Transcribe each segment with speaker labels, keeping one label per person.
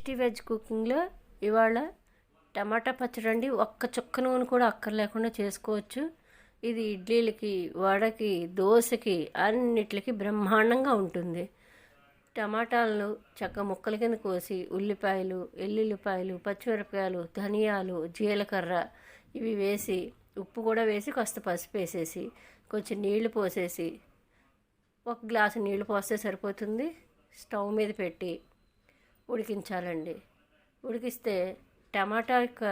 Speaker 1: Tasty veg కుకింగ్లో ఇవాళ టమాటా పచ్చడి అండి. ఒక్క చుక్క నూనె కూడా అక్కర్లేకుండా చేసుకోవచ్చు. ఇది ఇడ్లీలకి వడకి దోశకి అన్నిటికి బ్రహ్మాండంగా ఉంటుంది. టమాటాలను చక్క ముక్కల కింద కోసి ఉల్లిపాయలు ఎల్లుల్లిపాయలు పచ్చిమిరపకాయలు ధనియాలు జీలకర్ర ఇవి వేసి ఉప్పు కూడా వేసి కాస్త పసుపు వేసేసి కొంచెం నీళ్ళు పోసేసి ఒక గ్లాసు నీళ్ళు పోస్తే సరిపోతుంది. స్టవ్ మీద పెట్టి ఉడికించాలండి. ఉడికిస్తే టమాటా యొక్క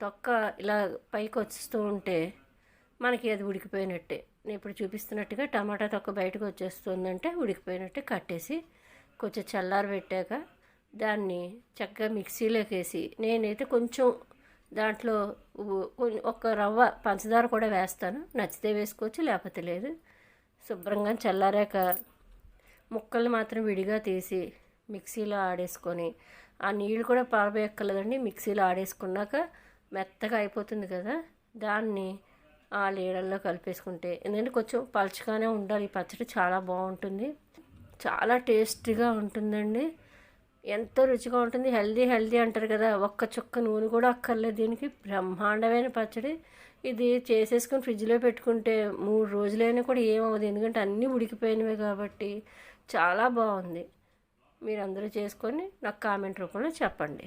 Speaker 1: తొక్క ఇలా పైకి వస్తూ ఉంటే మనకి అది ఉడికిపోయినట్టే. నేను ఇప్పుడు చూపిస్తున్నట్టుగా టమాటా తొక్క బయటకు వచ్చేస్తుందంటే ఉడికిపోయినట్టే కట్టేసి కొంచెం చల్లారి పెట్టాక దాన్ని చక్కగా మిక్సీలోకి వేసి నేనైతే కొంచెం దాంట్లో ఒక రవ్వ పంచదార కూడా వేస్తాను. నచ్చితే వేసుకోవచ్చు లేకపోతే లేదు. శుభ్రంగా చల్లారాక ముక్కలు మాత్రం విడిగా తీసి మిక్సీలో ఆడేసుకొని ఆ నీళ్ళు కూడా పారబోయక్కర్లేదండి. మిక్సీలో ఆడేసుకున్నాక మెత్తగా అయిపోతుంది కదా దాన్ని ఆ లీడల్లో కలిపేసుకుంటే. ఎందుకంటే కొంచెం పలుచగానే ఉండాలి. ఈ పచ్చడి చాలా బాగుంటుంది. చాలా టేస్టీగా ఉంటుందండి. ఎంతో రుచిగా ఉంటుంది. హెల్దీ హెల్దీ అంటారు కదా ఒక్క చుక్క నూనె కూడా అక్కర్లేదు దీనికి. బ్రహ్మాండమైన పచ్చడి. ఇది చేసేసుకొని ఫ్రిడ్జ్లో పెట్టుకుంటే మూడు రోజులైనా కూడా ఏమవుతుంది ఎందుకంటే అన్నీ ఉడికిపోయినవి కాబట్టి చాలా బాగుంది. మీరు అందరూ చేసుకొని నాకు కామెంట్ రూపంలో చెప్పండి.